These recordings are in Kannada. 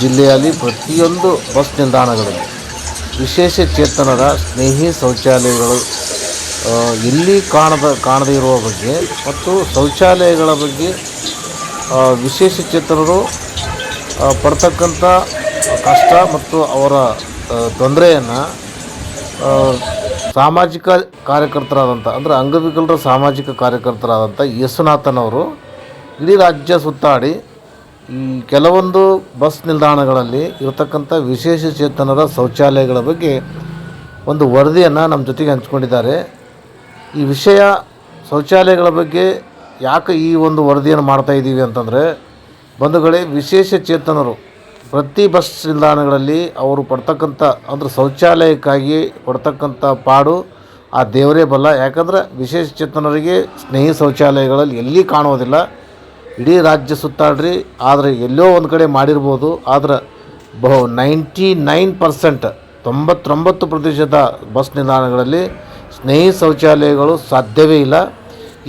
ಜಿಲ್ಲೆಯಲ್ಲಿ ಪ್ರತಿಯೊಂದು ಬಸ್ ನಿಲ್ದಾಣಗಳಲ್ಲಿ ವಿಶೇಷ ಚೇತನರ ಸ್ನೇಹಿ ಶೌಚಾಲಯಗಳು ಇಲ್ಲಿ ಕಾಣದ, ಕಾಣದೇ ಇರುವ ಬಗ್ಗೆ ಮತ್ತು ಶೌಚಾಲಯಗಳ ಬಗ್ಗೆ ವಿಶೇಷ ಚೇತನರು ಪಡ್ತಕ್ಕಂಥ ಕಷ್ಟ ಮತ್ತು ಅವರ ತೊಂದರೆಯನ್ನು ಸಾಮಾಜಿಕ ಕಾರ್ಯಕರ್ತರಾದಂಥ, ಅಂದರೆ ಅಂಗವಿಕಲರ ಸಾಮಾಜಿಕ ಕಾರ್ಯಕರ್ತರಾದಂಥ ಯೇಸುನಾಥನವರು ಇಡೀ ರಾಜ್ಯ ಸುತ್ತಾಡಿ ಕೆಲವೊಂದು ಬಸ್ ನಿಲ್ದಾಣಗಳಲ್ಲಿ ಇರತಕ್ಕಂಥ ವಿಶೇಷ ಚೇತನರ ಶೌಚಾಲಯಗಳ ಬಗ್ಗೆ ಒಂದು ವರದಿಯನ್ನು ನಮ್ಮ ಜೊತೆಗೆ ಹಂಚ್ಕೊಂಡಿದ್ದಾರೆ. ಈ ವಿಷಯ ಶೌಚಾಲಯಗಳ ಬಗ್ಗೆ ಯಾಕೆ ಈ ಒಂದು ವರದಿಯನ್ನು ಮಾಡ್ತಾ ಇದ್ದೀವಿ ಅಂತಂದರೆ, ಬಂಧುಗಳೇ, ವಿಶೇಷ ಚೇತನರು ಪ್ರತಿ ಬಸ್ ನಿಲ್ದಾಣಗಳಲ್ಲಿ ಅವರು ಪಡ್ತಕ್ಕಂಥ ಅಂದರೆ ಶೌಚಾಲಯಕ್ಕಾಗಿ ಪಡ್ತಕ್ಕಂಥ ಪಾಡು ಆ ದೇವರೇ ಬಲ್ಲ. ಯಾಕಂದರೆ ವಿಶೇಷ ಚೇತನರಿಗೆ ಸ್ನೇಹಿ ಶೌಚಾಲಯಗಳಲ್ಲಿ ಎಲ್ಲಿ ಕಾಣೋದಿಲ್ಲ ಇಡೀ ರಾಜ್ಯ ಸುತ್ತಾಡ್ರಿ, ಆದರೆ ಎಲ್ಲೋ ಒಂದು ಕಡೆ ಮಾಡಿರ್ಬೋದು, ಆದ್ರೆ ಬಹು ನೈಂಟಿ ನೈನ್ ಪರ್ಸೆಂಟ್, ತೊಂಬತ್ತೊಂಬತ್ತು ಪ್ರತಿಶತ ಬಸ್ ನಿಲ್ದಾಣಗಳಲ್ಲಿ ಸ್ನೇಹಿ ಶೌಚಾಲಯಗಳು ಸಾಧ್ಯವೇ ಇಲ್ಲ.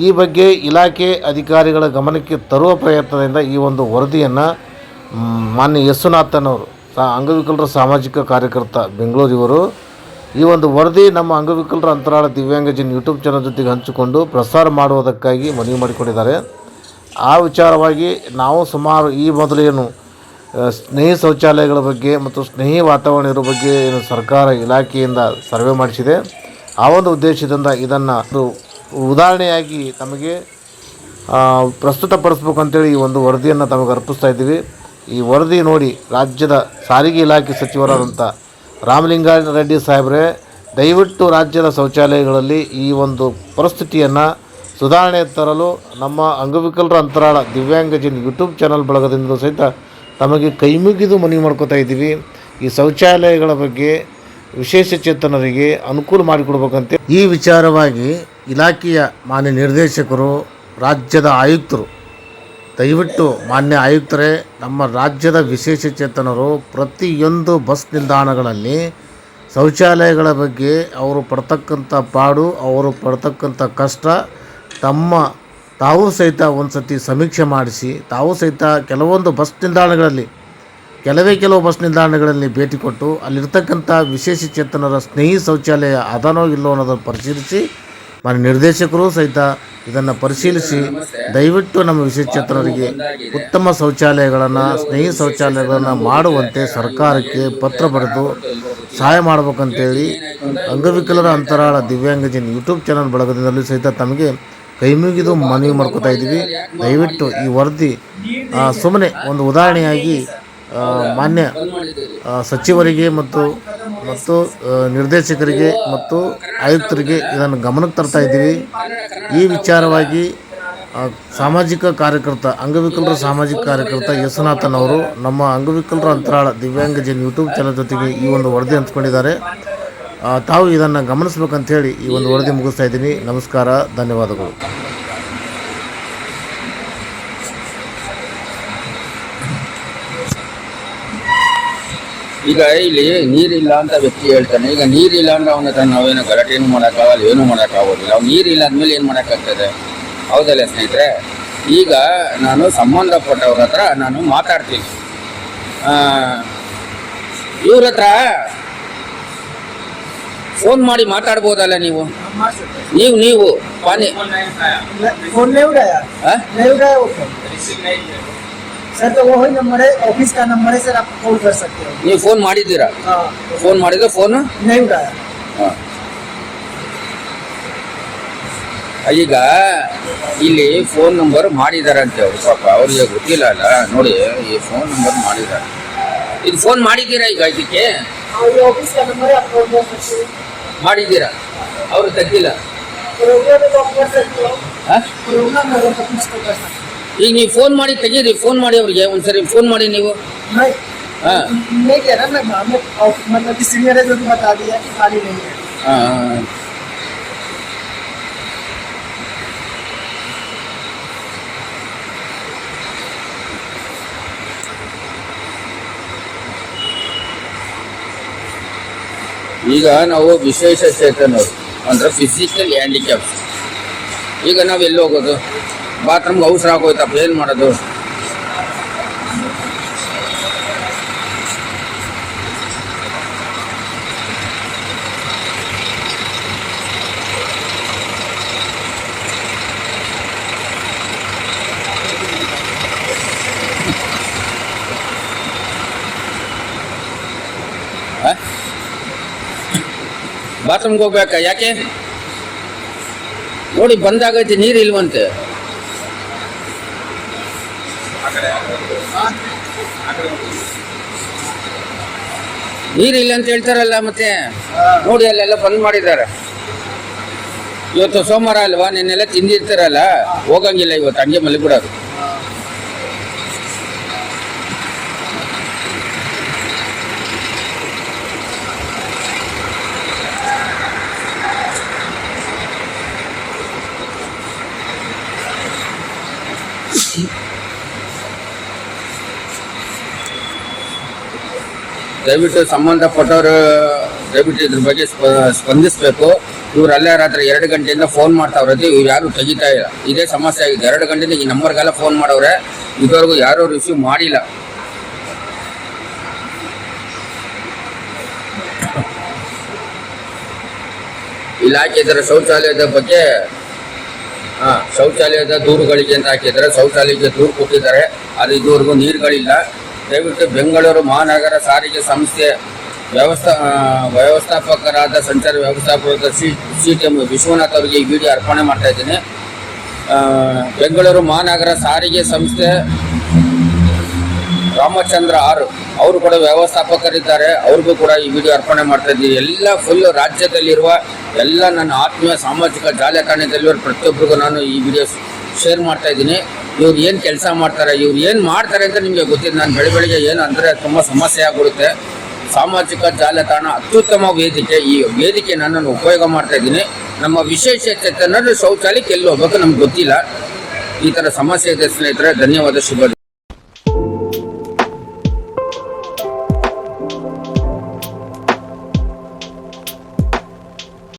ಈ ಬಗ್ಗೆ ಇಲಾಖೆ ಅಧಿಕಾರಿಗಳ ಗಮನಕ್ಕೆ ತರುವ ಪ್ರಯತ್ನದಿಂದ ಈ ಒಂದು ವರದಿಯನ್ನು ಮಾನ್ಯ ಯಸ್ಸುನಾಥನ್ ಅವರು ಅಂಗವಿಕಲರ ಸಾಮಾಜಿಕ ಕಾರ್ಯಕರ್ತ ಬೆಂಗಳೂರು ಇವರು ಈ ಒಂದು ವರದಿ ನಮ್ಮ ಅಂಗವಿಕಲರ ಅಂತರಾಳ ದಿವ್ಯಾಂಗಜನ್ ಯೂಟ್ಯೂಬ್ ಚಾನಲ್ ಜೊತೆಗೆ ಹಂಚಿಕೊಂಡು ಪ್ರಸಾರ ಮಾಡುವುದಕ್ಕಾಗಿ ಮನವಿ ಮಾಡಿಕೊಂಡಿದ್ದಾರೆ. ಆ ವಿಚಾರವಾಗಿ ನಾವು ಸುಮಾರು ಈ ಮೊದಲು ಏನು ಸ್ನೇಹಿ ಶೌಚಾಲಯಗಳ ಬಗ್ಗೆ ಮತ್ತು ಸ್ನೇಹಿ ವಾತಾವರಣ ಇರೋ ಬಗ್ಗೆ ಏನು ಸರ್ಕಾರ ಇಲಾಖೆಯಿಂದ ಸರ್ವೆ ಮಾಡಿಸಿದೆ. ಆ ಒಂದು ಉದ್ದೇಶದಿಂದ ಇದನ್ನು ಉದಾಹರಣೆಯಾಗಿ ತಮಗೆ ಪ್ರಸ್ತುತ ಪ್ರಸ್ತುತಪಡಿಸ್ಬೇಕು ಅಂತೇಳಿ ಈ ಒಂದು ವರದಿಯನ್ನು ತಮಗೆ ಅರ್ಪಿಸ್ತಾ ಇದ್ದೀವಿ. ಈ ವರದಿ ನೋಡಿ ರಾಜ್ಯದ ಸಾರಿಗೆ ಇಲಾಖೆ ಸಚಿವರಾದಂಥ ರಾಮಲಿಂಗಾರೆಡ್ಡಿ ಸಾಹೇಬ್ರೆ, ದಯವಿಟ್ಟು ರಾಜ್ಯದ ಶೌಚಾಲಯಗಳಲ್ಲಿ ಈ ಒಂದು ಪರಿಸ್ಥಿತಿಯನ್ನು ಸುಧಾರಣೆ ತರಲು ನಮ್ಮ ಅಂಗವಿಕಲರ ಅಂತರಾಳ ದಿವ್ಯಾಂಗಜನ್ ಯೂಟ್ಯೂಬ್ ಚಾನಲ್ ಬಳಗದಿಂದ ಸಹಿತ ತಮಗೆ ಕೈಮುಗಿದು ಮನವಿ ಮಾಡ್ಕೋತಾ ಇದ್ದೀವಿ. ಈ ಶೌಚಾಲಯಗಳ ಬಗ್ಗೆ ವಿಶೇಷ ಚೇತನರಿಗೆ ಅನುಕೂಲ ಮಾಡಿಕೊಡ್ಬೇಕಂತ. ಈ ವಿಚಾರವಾಗಿ ಇಲಾಖೆಯ ಮಾನ್ಯ ನಿರ್ದೇಶಕರು, ರಾಜ್ಯದ ಆಯುಕ್ತರು, ದಯವಿಟ್ಟು ಮಾನ್ಯ ಆಯುಕ್ತರೇ, ನಮ್ಮ ರಾಜ್ಯದ ವಿಶೇಷ ಚೇತನರು ಪ್ರತಿಯೊಂದು ಬಸ್ ನಿಲ್ದಾಣಗಳಲ್ಲಿ ಶೌಚಾಲಯಗಳ ಬಗ್ಗೆ ಅವರು ಪಡ್ತಕ್ಕಂಥ ಪಾಡು, ಅವರು ಪಡ್ತಕ್ಕಂಥ ಕಷ್ಟ ತಮ್ಮ ತಾವು ಸಹಿತ ಒಂದು ಸತಿ ಸಮೀಕ್ಷೆ ಮಾಡಿಸಿ, ತಾವು ಸಹಿತ ಕೆಲವೊಂದು ಬಸ್ ನಿಲ್ದಾಣಗಳಲ್ಲಿ, ಕೆಲವೇ ಕೆಲವು ಬಸ್ ನಿಲ್ದಾಣಗಳಲ್ಲಿ ಭೇಟಿ ಕೊಟ್ಟು, ಅಲ್ಲಿರ್ತಕ್ಕಂಥ ವಿಶೇಷ ಚೇತನರ ಸ್ನೇಹಿ ಶೌಚಾಲಯ ಅದಾನೋ ಇಲ್ಲೋ ಅನ್ನೋದನ್ನು ಪರಿಶೀಲಿಸಿ, ಮಾನ್ಯ ನಿರ್ದೇಶಕರು ಸಹಿತ ಇದನ್ನು ಪರಿಶೀಲಿಸಿ, ದಯವಿಟ್ಟು ನಮ್ಮ ವಿಶೇಷ ಚೇತನರಿಗೆ ಉತ್ತಮ ಶೌಚಾಲಯಗಳನ್ನು, ಸ್ನೇಹಿ ಶೌಚಾಲಯಗಳನ್ನು ಮಾಡುವಂತೆ ಸರ್ಕಾರಕ್ಕೆ ಪತ್ರ ಬರೆದು ಸಹಾಯ ಮಾಡಬೇಕಂತೇಳಿ ಅಂಗವಿಕಲರ ಅಂತರಾಳ ದಿವ್ಯಾಂಗಜನ್ ಯೂಟ್ಯೂಬ್ ಚಾನಲ್ ಬಳಗದಿಂದಲೂ ಸಹಿತ ತಮಗೆ ಕೈ ಮುಗಿದು ಮನವಿ ಮಾಡ್ಕೋತಾ ಇದ್ದೀವಿ. ದಯವಿಟ್ಟು ಈ ವರದಿ ಸುಮ್ಮನೆ ಒಂದು ಉದಾಹರಣೆಯಾಗಿ ಮಾನ್ಯ ಸಚಿವರಿಗೆ ಮತ್ತು ಮತ್ತು ನಿರ್ದೇಶಕರಿಗೆ ಮತ್ತು ಆಯುಕ್ತರಿಗೆ ಇದನ್ನು ಗಮನಕ್ಕೆ ತರ್ತಾ ಇದ್ದೀವಿ. ಈ ವಿಚಾರವಾಗಿ ಸಾಮಾಜಿಕ ಕಾರ್ಯಕರ್ತ, ಅಂಗವಿಕಲರ ಸಾಮಾಜಿಕ ಕಾರ್ಯಕರ್ತ ಯಶ್ವನಾಥನ್ ಅವರು ನಮ್ಮ ಅಂಗವಿಕಲರ ಅಂತರಾಳ ದಿವ್ಯಾಂಗಜನ್ ಯೂಟ್ಯೂಬ್ ಚಾನಲ್ ಜೊತೆಗೆ ಈ ಒಂದು ವರದಿ ಹಂಚ್ಕೊಂಡಿದ್ದಾರೆ. ತಾವು ಇದನ್ನು ಗಮನಿಸ್ಬೇಕಂಥೇಳಿ ಈ ಒಂದು ವರದಿ ಮುಗಿಸ್ತಾ ಇದ್ದೀನಿ. ನಮಸ್ಕಾರ, ಧನ್ಯವಾದಗಳು. ಈಗ ಇಲ್ಲಿ ನೀರಿಲ್ಲ ಅಂತ ವ್ಯಕ್ತಿ ಹೇಳ್ತಾನೆ, ಈಗ ನೀರಿಲ್ಲ ಅಂದ್ರೆ ಅವನ ಹತ್ರ ನಾವೇನು ಗಲಾಟೆನೂ ಮಾಡೋಕ್ಕಾಗಲ್ಲ, ಏನೂ ಮಾಡೋಕ್ಕಾಗೋದಿಲ್ಲ. ಅವ್ನು ನೀರಿಲ್ಲ ಅಂದಮೇಲೆ ಏನು ಮಾಡೋಕ್ಕಾಗ್ತದೆ? ಹೌದಲ್ಲ ಸ್ನೇಹಿತರೆ? ಈಗ ನಾನು ಸಂಬಂಧಪಟ್ಟವ್ರ ಹತ್ರ ನಾನು ಮಾತಾಡ್ತೀನಿ. ಇವ್ರ ಹತ್ರ ಫೋನ್ ಮಾಡಿ ಮಾತಾಡ್ಬೋದಲ್ಲ ನೀವು ನೀವು ನೀವು ಪಾನಿ फोन नहीं उठाया ಆ? नहीं उठाया वो फोन सर तो वो ही नंबर है ऑफिस का नंबर है सर आप कॉल कर सकते हो ನೀವು ಫೋನ್ ಮಾಡಿದ್ದೀರಾ हाँ ಫೋನ್ ಮಾಡಿದ್ರೆ ಫೋನು नहीं उठाया ಹ. ಈಗ ಇಲ್ಲಿ ಫೋನ್ ನಂಬರ್ ಮಾಡಿದಾರಂತೆ ಅವ್ರು ಪಾಪ ಅವ್ರಿಗೆ ಗೊತ್ತಿಲ್ಲ ಅಲ್ಲ ನೋಡಿ ಈ ಫೋನ್ ನಂಬರ್ ಮಾಡಿದ್ದಾರೆ ಇದು ಫೋನ್ ಮಾಡಿದ್ದೀರಾ ಈಗ ಇದಕ್ಕೆ हाँ ये ಮಾಡಿದ್ದೀರಾ? ಅವರು ತಗ್ಗಿಲ್ಲ. ಈಗ ನೀವು ಫೋನ್ ಮಾಡಿ ತೆಗೀರಿ ಫೋನ್ ಮಾಡಿ ಅವ್ರಿಗೆ. ಒಂದ್ಸರಿ ಫೋನ್ ಮಾಡಿ ನೀವು. ಹಾಂ. ಈಗ ನಾವು ವಿಶೇಷ ಚೇತನರು ಅಂದ್ರೆ ಫಿಸಿಕಲ್ ಹ್ಯಾಂಡಿಕ್ಯಾಪ್ ಈಗ ನಾವು ಎಲ್ಲಿ ಹೋಗೋದು? ಬಾತ್ರೂಮ್ಗೆ ಅವಸರ ಆಗೋಯ್ತಪ್ಪ ಏನು ಮಾಡೋದು? ಬಾತ್ರೂಮ್ಗೆ ಹೋಗ್ಬೇಕಾ? ಯಾಕೆ? ನೋಡಿ, ಬಂದಾಗೈತಿ, ನೀರು ಇಲ್ವಂತೆ. ನೀರಿಲ್ಲ ಅಂತ ಹೇಳ್ತಾರಲ್ಲ ಮತ್ತೆ? ನೋಡಿ, ಅಲ್ಲೆಲ್ಲ ಬಂದ್ ಮಾಡಿದ್ದಾರೆ. ಇವತ್ತು ಸೋಮವಾರ ಅಲ್ವಾ? ನಿನ್ನೆಲ್ಲ ತಿಂದಿರ್ತಾರಲ್ಲ? ಹೋಗಂಗಿಲ್ಲ ಇವತ್ತು, ಹಂಗೆ ಮಲಗಿಬಿಡೋದು. ದಯವಿಟ್ಟು ಸಂಬಂಧಪಟ್ಟವರು, ದಯವಿಟ್ಟು ಇದ್ರ ಬಗ್ಗೆ ಸ್ಪಂದಿಸಬೇಕು. ಇವ್ರು ಅಲ್ಲೇ ರಾತ್ರಿ ಎರಡು ಗಂಟೆಯಿಂದ ಫೋನ್ ಮಾಡ್ತಾವ್ರೆ ಇವ್ರು ಯಾರು ತೆಗಿತಾ ಇಲ್ಲ. ಇದೇ ಸಮಸ್ಯೆ ಆಗಿದೆ. ಎರಡು ಗಂಟೆಯಿಂದ ಈ ನಂಬರ್ಗೆಲ್ಲ ಫೋನ್ ಮಾಡವ್ರೆ, ಇದುವರೆಗೂ ಯಾರೂ ರಿಸೀವ್ ಮಾಡಿಲ್ಲ. ಇಲ್ಲಿ ಶೌಚಾಲಯದ ಬಗ್ಗೆ. ಹಾ, ಶೌಚಾಲಯದ ದೂರುಗಳಿಗೆ ಅಂತ ಹಾಕಿದ್ದಾರೆ. ಶೌಚಾಲಯಕ್ಕೆ ದೂರು ಕೊಟ್ಟಿದ್ದಾರೆ. ಅದು ಇದುವರೆಗೂ ನೀರುಗಳಿಲ್ಲ. ದಯವಿಟ್ಟು ಬೆಂಗಳೂರು ಮಹಾನಗರ ಸಾರಿಗೆ ಸಂಸ್ಥೆ ವ್ಯವಸ್ಥಾ ವ್ಯವಸ್ಥಾಪಕರಾದ ಸಂಚಾರ ವ್ಯವಸ್ಥಾಪಕರಾದ ಸಿ ಸಿ ಟಿ ವಿಶ್ವನಾಥ್ ಅವರಿಗೆ ಈ ವಿಡಿಯೋ ಅರ್ಪಣೆ ಮಾಡ್ತಾ ಇದ್ದೀನಿ. ಬೆಂಗಳೂರು ಮಹಾನಗರ ಸಾರಿಗೆ ಸಂಸ್ಥೆ ರಾಮಚಂದ್ರ ಆರು, ಅವರು ಕೂಡ ವ್ಯವಸ್ಥಾಪಕರಿದ್ದಾರೆ. ಅವ್ರಿಗೂ ಕೂಡ ಈ ವಿಡಿಯೋ ಅರ್ಪಣೆ ಮಾಡ್ತಾ ಇದ್ದೀನಿ ಎಲ್ಲ ಫುಲ್ ರಾಜ್ಯದಲ್ಲಿರುವ ಎಲ್ಲ ನನ್ನ ಆತ್ಮೀಯ ಸಾಮಾಜಿಕ ಜಾಲತಾಣದಲ್ಲಿರುವ ಪ್ರತಿಯೊಬ್ಬರಿಗೂ ನಾನು ಈ ವಿಡಿಯೋ ಶೇರ್ ಮಾಡ್ತಾ ಇದ್ದೀನಿ. ಇವ್ರು ಏನು ಕೆಲಸ ಮಾಡ್ತಾರೆ, ಇವ್ರು ಏನು ಮಾಡ್ತಾರೆ ಅಂತ ನಿಮಗೆ ಗೊತ್ತಿದೆ ನಾನು ಬೆಳೆ ಬೆಳಿಗ್ಗೆ ಏನು ಅಂದರೆ ತುಂಬ ಸಮಸ್ಯೆ ಆಗಿಬಿಡುತ್ತೆ. ಸಾಮಾಜಿಕ ಜಾಲತಾಣ, ಅತ್ಯುತ್ತಮ ವೇದಿಕೆ. ಈ ವೇದಿಕೆ ನನ್ನನ್ನು ಉಪಯೋಗ ಮಾಡ್ತಾ ಇದ್ದೀನಿ. ನಮ್ಮ ವಿಶೇಷ ಚೇತನರು ಶೌಚಾಲಯಕ್ಕೆ ಎಲ್ಲಿ ಹೋಗ್ಬೇಕು ನಮ್ಗೆ ಗೊತ್ತಿಲ್ಲ. ಈ ಥರ ಸಮಸ್ಯೆ ಇದೆ ಸ್ನೇಹಿತರೆ, ಧನ್ಯವಾದ, ಶುಭ